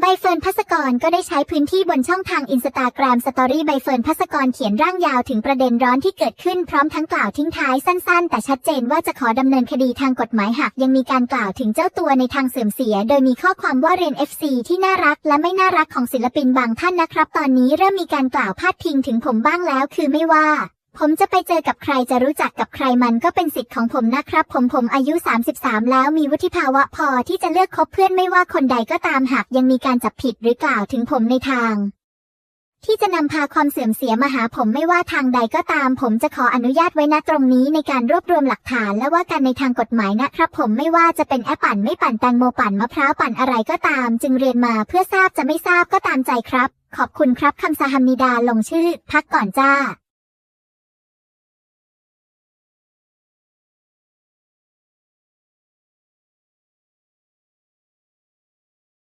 ใบเฟิร์นพัสกรก็ได้ใช้พื้นที่บนช่องทางอินสตาแกรมสตอรี่ใบเฟิร์นพัสกรเขียนร่างยาวถึงประเด็นร้อนที่เกิดขึ้นพร้อมทั้งกล่าวทิ้งท้ายสั้นๆ แต่ชัดเจนว่าจะขอดำเนินคดีทางกฎหมายหากยังมีการกล่าวถึงเจ้าตัวในทางเสื่อมเสีย โดยมีข้อความว่าเรียน FC ที่น่ารักและไม่น่ารักของศิลปินบางท่านนะครับ ตอนนี้เริ่มมีการกล่าวพาดพิงถึงผมบ้างแล้ว คือไม่ว่า ผมจะไปเจอกับใครจะรู้จักกับใครมันก็เป็นสิทธิ์ของผมนะครับ ผมผมอายุ 33 แล้วมีวุฒิภาวะพอที่จะเลือกคบเพื่อนไม่ว่าคนใดก็ตามหากยังมีการจับผิดหรือกล่าวถึงผมในทาง ที่จะนำพาความเสื่อมเสียมาหาผมไม่ว่าทางใดก็ตาม ผมจะขออนุญาตไว้ณตรงนี้ในการรวบรวมหลักฐาน และว่ากันในทางกฎหมายนะครับ ผมไม่ว่าจะเป็นแอปปั่นไม่ปั่นแตงโมปั่นมะพร้าวปั่นอะไรก็ตาม จึงเรียนมาเพื่อทราบจะไม่ทราบก็ตามใจครับ ขอบคุณครับคำสาฮัมนิดาลงชื่อ พักก่อนจ้า